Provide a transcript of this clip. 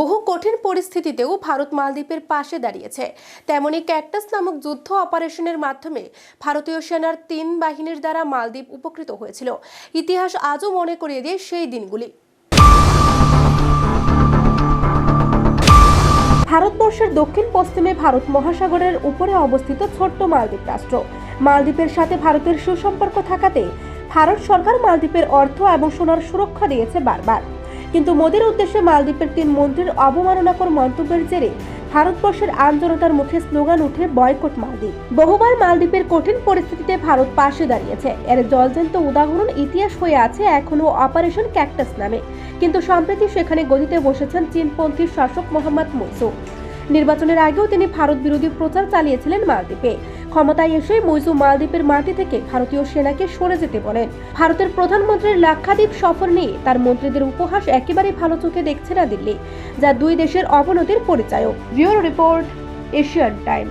বহু কঠিন পরিস্থিতিতেও ভারত মালদ্বীপের পাশে দাঁড়িয়েছে। তেমনি ক্যাকটাস নামক যুদ্ধ অপারেশনের মাধ্যমে ভারতীয় সেনার তিন বাহিনীর দ্বারা মালদ্বীপ উপকৃত হয়েছিল। ইতিহাস আজও মনে করিয়ে দিয়ে সেই দিনগুলি। ভারতবর্ষের দক্ষিণ পশ্চিমে ভারত মহাসাগরের উপরে অবস্থিত ছোট্ট মালদ্বীপ রাষ্ট্র। মালদ্বীপের সাথে ভারতের সুসম্পর্ক থাকাতে ভারত সরকার মালদ্বীপের অর্থ এবং সোনার সুরক্ষা দিয়েছে বারবার। কিন্তু মোদীর উদ্দেশ্যে মালদ্বীপের তিন মন্ত্রীর অবমাননাকর মন্তব্যের জেরে ভারতবর্ষের আন্দোলতার মুখে স্লোগান উঠে বয়কট মালদ্বীপ। বহুবার মালদ্বীপের কঠিন পরিস্থিতিতে ভারত পাশে দাঁড়িয়েছে। এর জলজন্ত উদাহরণ ইতিহাস হয়ে আছে এখনও অপারেশন ক্যাকটাস নামে। কিন্তু সম্প্রতি সেখানে গদিতে বসেছেন চীনপন্থী শাসক মোহাম্মদ মুসু নির্বাচনের আগেও তিনি ভারত বিরোধী প্রচার চালিয়েছিলেন মালদ্বীপে। ক্ষমতায় এসে মৈজু মালদ্বীপের মাটি থেকে ভারতীয় সেনাকে সরে যেতে বলেন। ভারতের প্রধানমন্ত্রীর লাক্ষাদ্বীপ সফর নিয়ে তার মন্ত্রীদের উপহাস একেবারে ভালো চোখে দেখছে না দিল্লি, যা দুই দেশের অবনতির পরিচায়ক। Bureau report, Asian Time.